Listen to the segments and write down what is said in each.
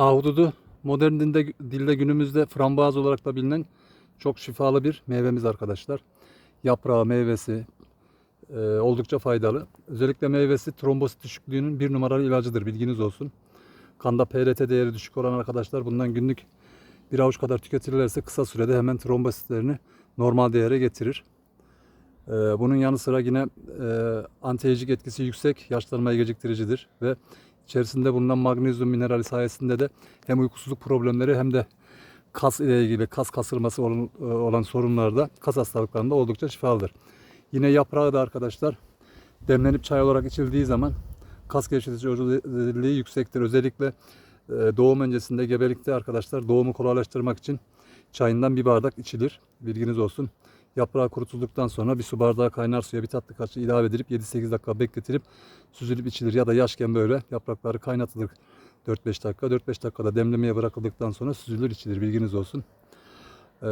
Ahududu modern dinde, dilde günümüzde frambuaz olarak da bilinen çok şifalı bir meyvemiz arkadaşlar. Yaprağı, meyvesi e, oldukça faydalı. Özellikle meyvesi trombosit düşüklüğünün bir numaralı ilacıdır bilginiz olsun. Kanda PRT değeri düşük olan arkadaşlar bundan günlük bir avuç kadar tüketirlerse kısa sürede hemen trombositlerini normal değere getirir. Ee, Bunun yanı sıra yine e, antiyejik etkisi yüksek, yaşlanmayı geciktiricidir ve içerisinde bulunan magnezyum minerali sayesinde de hem uykusuzluk problemleri hem de kas ile ilgili kas kasılması olan, e, olan sorunlarda, kas hastalıklarında oldukça şifalıdır. Yine yaprağı da arkadaşlar demlenip çay olarak içildiği zaman kas gevşetici özelliği yüksektir. Özellikle e, doğum öncesinde gebelikte arkadaşlar doğumu kolaylaştırmak için çayından bir bardak içilir. Bilginiz olsun. Yaprağı kurutulduktan sonra bir su bardağı kaynar suya bir tatlı kaşığı ilave edilip 7-8 dakika bekletilip süzülüp içilir. Ya da yaşken böyle yaprakları kaynatılır 4-5 dakika. 4-5 dakikada demlemeye bırakıldıktan sonra süzülür içilir. Bilginiz olsun. Ee,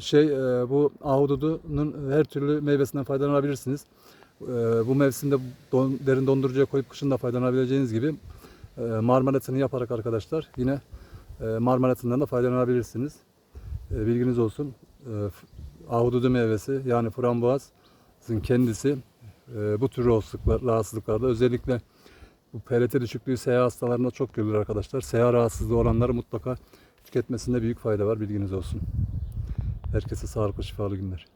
şey e, bu ahududunun her türlü meyvesinden faydalanabilirsiniz. Ee, bu mevsimde don- derin dondurucuya koyup kışın da faydalanabileceğiniz gibi e, marmelatını yaparak arkadaşlar yine e, marmelatından da faydalanabilirsiniz. E, bilginiz olsun. E, ahududu meyvesi yani frambuazın kendisi e, bu tür rahatsızlıklar, rahatsızlıklarda özellikle bu PRT düşüklüğü SEA hastalarında çok görülür arkadaşlar. SEA rahatsızlığı olanları mutlaka tüketmesinde büyük fayda var bilginiz olsun. Herkese sağlıklı şifalı günler.